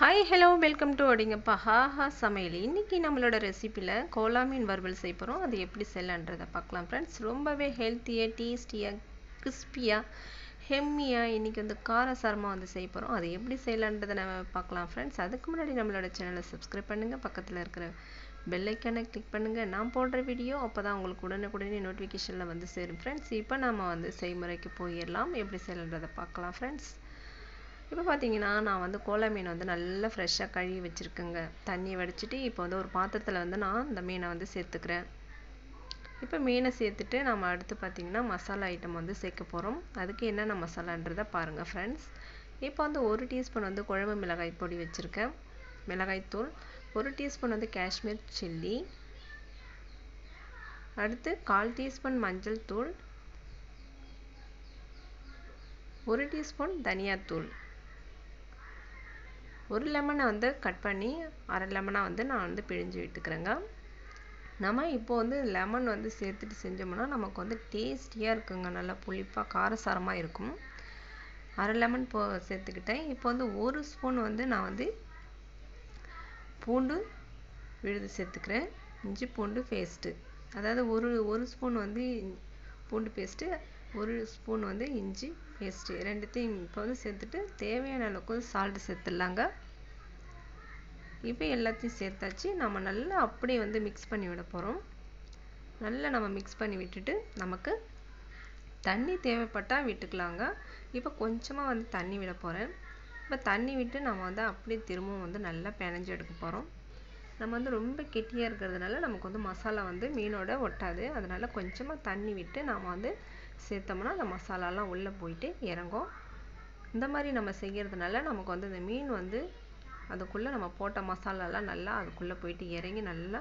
Hi hello welcome to ஒடிங்கப்பா ஹாஹா சமையல். இன்றைக்கி நம்மளோட ரெசிப்பியில் கோலா மீன் வறுவல் செய்ய போகிறோம் அது எப்படி செய்யலான்றதை பார்க்கலாம் ஃப்ரெண்ட்ஸ் ரொம்பவே ஹெல்த்தியாக டேஸ்டியாக கிறிஸ்பியாக ஹெம்மியாக இன்றைக்கி வந்து காரசாரமாக வந்து செய்ய போகிறோம் அது எப்படி செய்யலான்றதை நம்ம பார்க்கலாம் ஃப்ரெண்ட்ஸ் அதுக்கு முன்னாடி நம்மளோட சேனலை சப்ஸ்கிரைப் பண்ணுங்கள் பக்கத்தில் இருக்கிற பெல்லைக்கானை கிளிக் பண்ணுங்கள் நான் போடுற வீடியோ அப்போ தான் உங்களுக்கு உடனுக்குடனே நோட்டிஃபிகேஷனில் வந்து சேரும் ஃப்ரெண்ட்ஸ் இப்போ நம்ம வந்து செய்முறைக்கு போயிடலாம். எப்படி செய்யலான்றதை பார்க்கலாம் ஃப்ரெண்ட்ஸ் இப்போ பார்த்தீங்கன்னா நான் வந்து கோலா மீன் வந்து நல்லா ஃப்ரெஷ்ஷாக கழுவி வச்சுருக்கேங்க. தண்ணி வடிச்சிட்டு இப்போ வந்து ஒரு பாத்திரத்தில் வந்து நான் இந்த மீனை வந்து சேர்த்துக்கிறேன். இப்போ மீனை சேர்த்துட்டு நம்ம அடுத்து பார்த்திங்கன்னா மசாலா ஐட்டம் வந்து சேர்க்க போகிறோம் அதுக்கு என்னென்ன மசாலான்றதை பாருங்கள் ஃப்ரெண்ட்ஸ் இப்போ வந்து ஒரு டீஸ்பூன் வந்து குழம்பு மிளகாய் பொடி வச்சுருக்கேன். மிளகாய்த்தூள் ஒரு டீஸ்பூன் வந்து காஷ்மீர் சில்லி. அடுத்து கால் டீஸ்பூன் மஞ்சள் தூள். ஒரு டீஸ்பூன் தனியாத்தூள். ஒரு லெமனை வந்து கட் பண்ணி அரை லெமனாக வந்து நான் வந்து பிழிஞ்சு விட்டுக்கிறேங்க. நம்ம இப்போ வந்து லெமன் வந்து சேர்த்துட்டு செஞ்சோம்னா நமக்கு வந்து டேஸ்டியாக இருக்குங்க. நல்லா புளிப்பாக காரசாரமாக இருக்கும். அரை லெமன் போ சேர்த்துக்கிட்டேன். இப்போ வந்து ஒரு ஸ்பூன் வந்து நான் வந்து பூண்டு விழுது சேர்த்துக்கிறேன். இஞ்சி பூண்டு பேஸ்ட்டு அதாவது ஒரு ஒரு ஸ்பூன் வந்து பூண்டு பேஸ்ட்டு ஒரு ஸ்பூன் வந்து இஞ்சி பேஸ்ட்டு ரெண்டுத்தையும் இப்போ வந்து சேர்த்துட்டு தேவையான அளவுக்கு சால்ட்டு சேர்த்துடலாங்க. இப்போ எல்லாத்தையும் சேர்த்தாச்சு. நம்ம நல்லா அப்படியே வந்து மிக்ஸ் பண்ணி விட போகிறோம் நல்லா நம்ம மிக்ஸ் பண்ணி விட்டுட்டு நமக்கு தண்ணி தேவைப்பட்டால் விட்டுக்கலாங்க. இப்போ கொஞ்சமாக வந்து தண்ணி விட போகிறேன் இப்போ தண்ணி விட்டு நம்ம வந்து அப்படியே திரும்பவும் வந்து நல்லா பிணைஞ்சு எடுக்க போகிறோம் நம்ம வந்து ரொம்ப கெட்டியாக இருக்கிறதுனால நமக்கு வந்து மசாலா வந்து மீனோட ஒட்டாது. அதனால் கொஞ்சமாக தண்ணி விட்டு நாம் வந்து சேர்த்தோம்னா அந்த மசாலாலாம் உள்ளே போயிட்டு இறங்கும். இந்த மாதிரி நம்ம செய்கிறதுனால நமக்கு வந்து இந்த மீன் வந்து அதுக்குள்ளே நம்ம போட்ட மசாலாலாம் நல்லா அதுக்குள்ளே போயிட்டு இறங்கி நல்லா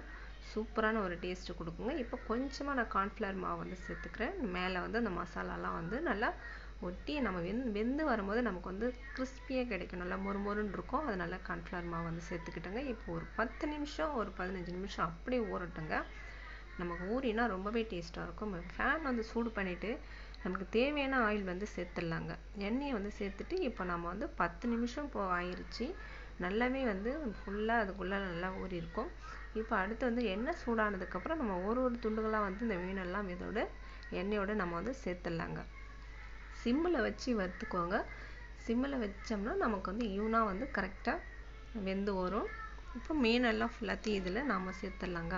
சூப்பரான ஒரு டேஸ்ட்டு கொடுக்குங்க. இப்போ கொஞ்சமாக நான் கார்ன்ஃப்ளவர் மாவு வந்து சேர்த்துக்கிறேன். மேலே வந்து அந்த மசாலாலாம் வந்து நல்லா ஒட்டி நம்ம வெந் வெந்து வரும்போது நமக்கு வந்து கிறிஸ்பியாக கிடைக்கும். நல்லா மொறுமொறுன்னு இருக்கும். அதனால கார்ன்ஃப்ளவர் மாவு வந்து சேர்த்துக்கிட்டோங்க. இப்போ ஒரு பத்து நிமிஷம் ஒரு பதினஞ்சு நிமிஷம் அப்படியே ஊறட்டுங்க. நமக்கு ஊறினா ரொம்பவே டேஸ்ட்டாக இருக்கும். ஃபேன் வந்து சூடு பண்ணிவிட்டு நமக்கு தேவையான ஆயில் வந்து சேர்த்துடலாங்க. எண்ணெயை வந்து சேர்த்துட்டு இப்போ நம்ம வந்து பத்து நிமிஷம் இப்போ ஆயிடுச்சு நல்லாவே வந்து ஃபுல்லாக அதுக்குள்ளே நல்லா ஊறி இருக்கும். இப்போ அடுத்து வந்து எண்ணெய் சூடானதுக்கப்புறம் நம்ம ஒரு ஒரு துண்டுகளாக வந்து இந்த மீனெல்லாம் இதோட எண்ணெயோடு நம்ம வந்து சேர்த்துடலாங்க. சிம்மில் வச்சு வறுத்துக்கோங்க. சிம்மில் வச்சோம்னா நமக்கு வந்து ஈவனாக வந்து கரெக்டாக வெந்து வரும். இப்போ மீனெல்லாம் ஃபுல்லாத்தையும் இதில் நாம் சேர்த்துடலாங்க.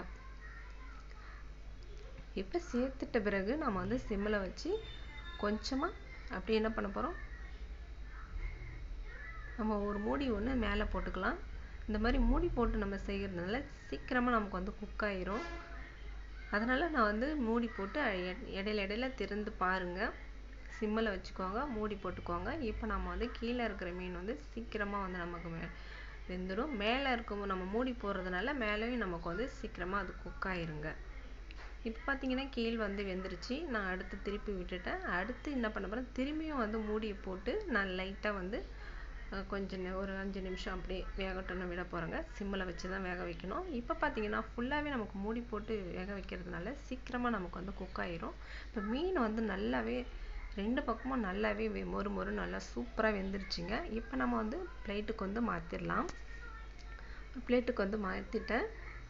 இப்போ சேர்த்துட்ட பிறகு நம்ம வந்து சிம்மில் வச்சு கொஞ்சமாக அப்படி என்ன பண்ண போகிறோம் நம்ம ஒரு மூடி ஒன்று மேலே போட்டுக்கலாம். இந்த மாதிரி மூடி போட்டு நம்ம செய்கிறதுனால சீக்கிரமாக நமக்கு வந்து குக் ஆயிரும். அதனால் நான் வந்து மூடி போட்டு இடையில இடையில திறந்து பாருங்கள் சிம்மில் வச்சுக்கோங்க மூடி போட்டுக்கோங்க. இப்போ நம்ம வந்து கீழே இருக்கிற மீன் வந்து சீக்கிரமாக வந்து நமக்கு வெந்துடும் மேலே இருக்கும் நம்ம மூடி போடுறதுனால மேலேயும் நமக்கு வந்து சீக்கிரமாக அது குக் ஆயிருங்க. இப்போ பார்த்தீங்கன்னா கீழ் வந்து வெந்துருச்சு. நான் அடுத்து திருப்பி விட்டுட்டேன். அடுத்து என்ன பண்ண போகிறேன் திரும்பியும் வந்து மூடியை போட்டு நான் லைட்டாக வந்து கொஞ்சம் ஒரு அஞ்சு நிமிஷம் அப்படியே வேகட்டோன்னு விட போகிறோங்க சிம்மில் வச்சு தான் வேக வைக்கணும். இப்போ பார்த்தீங்கன்னா ஃபுல்லாகவே நமக்கு மூடி போட்டு வேக வைக்கிறதுனால சீக்கிரமாக நமக்கு வந்து குக் ஆயிரும். இப்போ மீன் வந்து நல்லாவே ரெண்டு பக்கமும் நல்லாவே மொறு மொறு நல்லா சூப்பராக வெந்துருச்சுங்க. இப்போ நம்ம வந்து பிளேட்டுக்கு வந்து மாற்றிடலாம் பிளேட்டுக்கு வந்து மாற்றிட்டேன்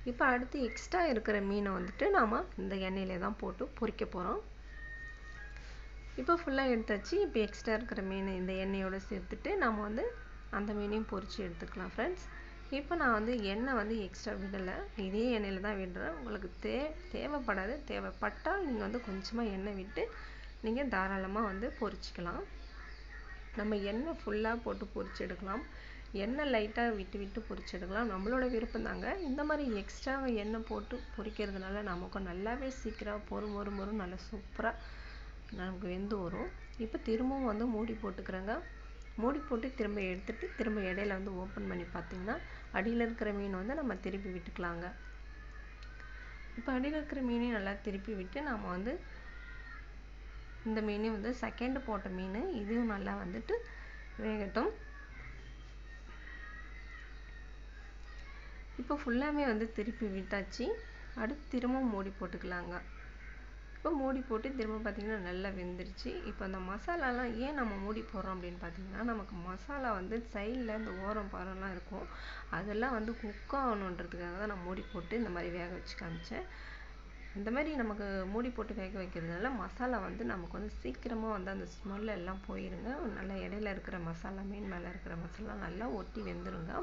இப்போ அடுத்து எக்ஸ்ட்ரா இருக்கிற மீனை வந்துட்டு நாம் இந்த எண்ணெயிலே தான் போட்டு பொரிக்க போகிறோம் இப்போ ஃபுல்லாக எடுத்தாச்சு இப்போ எக்ஸ்ட்ரா இருக்கிற மீன் இந்த எண்ணெயோடு சேர்த்துட்டு நம்ம வந்து அந்த மீனையும் பொரித்து எடுத்துக்கலாம் ஃப்ரெண்ட்ஸ் இப்போ நான் வந்து எண்ணெய் வந்து எக்ஸ்ட்ரா விடலை. இதே எண்ணெயில் தான் விடுறேன். உங்களுக்கு தே தேவைப்படாது. தேவைப்பட்டால் நீங்கள் வந்து கொஞ்சமாக எண்ணெய் விட்டு நீங்கள் தாராளமாக வந்து பொறிச்சிக்கலாம் நம்ம எண்ணெய் ஃபுல்லாக போட்டு பொறிச்சு எடுக்கலாம். எண்ணெய் லைட்டாக விட்டு விட்டு பொரிச்சு எடுக்கலாம். நம்மளோட விருப்பம் தாங்க. இந்த மாதிரி எக்ஸ்ட்ரா எண்ணெய் போட்டு பொரிக்கிறதுனால நமக்கு நல்லாவே சீக்கிரம் பொறு மொறு மொறு நல்லா சூப்பராக நமக்கு வெந்து வரும். இப்போ திரும்பவும் வந்து மூடி போட்டுக்கிறேங்க. மூடி போட்டு திரும்ப எடுத்துட்டு திரும்ப இடையில வந்து ஓப்பன் பண்ணி பார்த்தீங்கன்னா அடியில் இருக்கிற மீன் வந்து நம்ம திருப்பி விட்டுக்கலாங்க. இப்போ அடியில் இருக்கிற மீனையும் நல்லா திருப்பி விட்டு நம்ம வந்து இந்த மீனையும் வந்து செகண்ட் போட்ட மீன் இதுவும் நல்லா வந்துட்டு வேகட்டும். இப்போ ஃபுல்லாமே வந்து திருப்பி விட்டாச்சு. அடுத்து திரும்பவும் மூடி போட்டுக்கலாங்க. இப்போ மூடி போட்டு திரும்ப பார்த்தீங்கன்னா நல்லா வெந்துருச்சு. இப்போ அந்த மசாலாலாம் ஏன் நம்ம மூடி போடுறோம் அப்படின்னு பார்த்தீங்கன்னா நமக்கு மசாலா வந்து சைடில் இந்த ஓரம் பாரம்லாம் இருக்கும். அதெல்லாம் வந்து குக் ஆகணுன்றதுக்காக தான் நான் மூடி போட்டு இந்த மாதிரி வேக வச்சு காமிச்சேன். இந்த மாதிரி நமக்கு மூடி போட்டு வேக வைக்கிறதுனால மசாலா வந்து நமக்கு வந்து சீக்கிரமாக வந்து அந்த ஸ்மெல் எல்லாம் போயிருங்க. நல்லா இடையில இருக்கிற மசாலா மீன் மேலே இருக்கிற மசாலா நல்லா ஒட்டி வெந்துருங்க.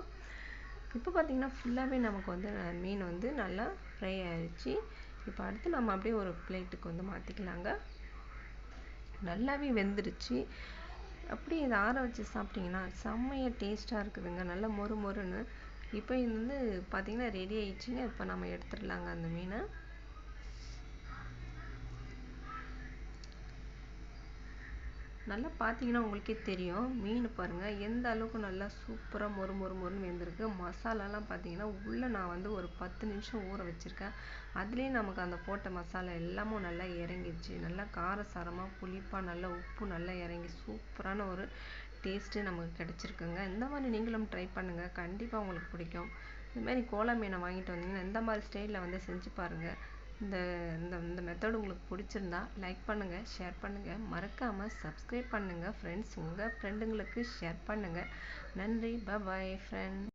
இப்போ பார்த்தீங்கன்னா ஃபுல்லாகவே நமக்கு வந்து மீன் வந்து நல்லா ஃப்ரை ஆயிடுச்சு இப்போ அடுத்து நம்ம அப்படியே ஒரு பிளேட்டுக்கு வந்து மாற்றிக்கலாங்க நல்லாவே வெந்துருச்சு. அப்படியே இதை ஆற வச்சு சாப்பிட்டிங்கன்னா செம்மையாக டேஸ்ட்டாக இருக்குதுங்க. நல்லா மொறு மொறுன்னு. இப்போ இது வந்து பார்த்தீங்கன்னா ரெடி ஆயிடுச்சுங்க. இப்போ நம்ம எடுத்துடலாங்க அந்த மீனை. நல்லா பார்த்தீங்கன்னா உங்களுக்கே தெரியும். மீன் பாருங்கள் எந்த அளவுக்கு நல்லா சூப்பராக மொறு மொறு மொறுன்னு வெந்திருக்கு. மசாலாலாம் பார்த்தீங்கன்னா உள்ளே நான் வந்து ஒரு பத்து நிமிஷம் ஊற வச்சுருக்கேன். அதுலேயும் நமக்கு அந்த போட்ட மசாலா எல்லாமும் நல்லா இறங்கிடுச்சு. நல்லா காரசாரமாக புளிப்பாக நல்லா உப்பு நல்லா இறங்கி சூப்பரான ஒரு டேஸ்ட்டு நமக்கு கிடச்சிருக்குங்க. இந்த மாதிரி நீங்களும் ட்ரை பண்ணுங்கள் கண்டிப்பாக உங்களுக்கு பிடிக்கும். இந்த மாதிரி கோலா மீனை வாங்கிட்டு வந்தீங்கன்னா இந்த மாதிரி ஸ்டைலில் வந்து செஞ்சு பாருங்கள் இந்த இந்த இந்த மெத்தட் உங்களுக்கு பிடிச்சிருந்தா லைக் பண்ணுங்கள் ஷேர் பண்ணுங்கள் மறக்காமல் சப்ஸ்கிரைப் பண்ணுங்கள் ஃப்ரெண்ட்ஸ் உங்கள் ஃப்ரெண்டுங்களுக்கு ஷேர் பண்ணுங்கள் நன்றி. பாய் ஃப்ரெண்ட்